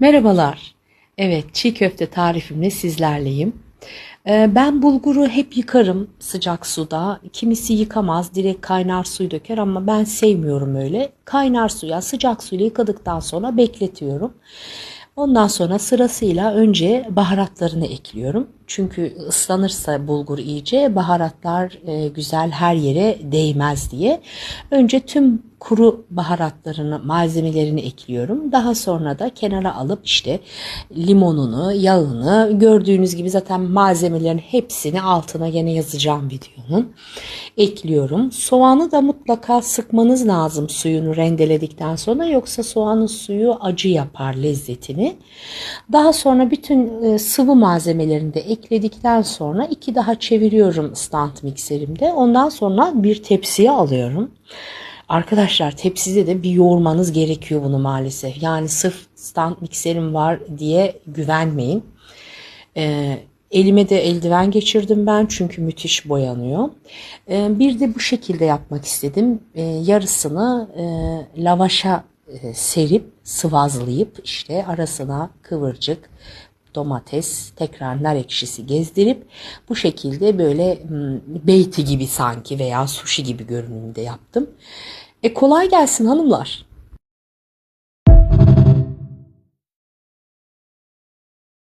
Merhabalar. Evet, çiğ köfte tarifimle sizlerleyim. Ee, Ben bulguru hep yıkarım sıcak suda. Kimisi yıkamaz, direkt kaynar suyu döker ama ben sevmiyorum öyle. Kaynar suya sıcak suyla yıkadıktan sonra bekletiyorum. Ondan sonra sırasıyla önce baharatlarını ekliyorum. Çünkü ıslanırsa bulgur iyice baharatlar e, güzel her yere değmez diye. Önce tüm kuru baharatlarını, malzemelerini ekliyorum. Daha sonra da kenara alıp işte limonunu, yağını gördüğünüz gibi zaten malzemelerin hepsini altına gene yazacağım videonun. Ekliyorum. Soğanı da mutlaka sıkmanız lazım suyunu rendeledikten sonra yoksa soğanın suyu acı yapar lezzetini. Daha sonra bütün e, sıvı malzemelerini de ekledikten sonra iki daha çeviriyorum stand mikserimde. Ondan sonra bir tepsiye alıyorum. Arkadaşlar tepside de bir yoğurmanız gerekiyor bunu maalesef. Yani sırf stand mikserim var diye güvenmeyin. Ee, elime de eldiven geçirdim ben çünkü müthiş boyanıyor. Ee, bir de bu şekilde yapmak istedim. Ee, yarısını e, lavaşa e, serip sıvazlayıp işte arasına kıvırcık domates, tekrar nar ekşisi gezdirip bu şekilde böyle beyti gibi sanki veya sushi gibi görünümde yaptım. E kolay gelsin hanımlar.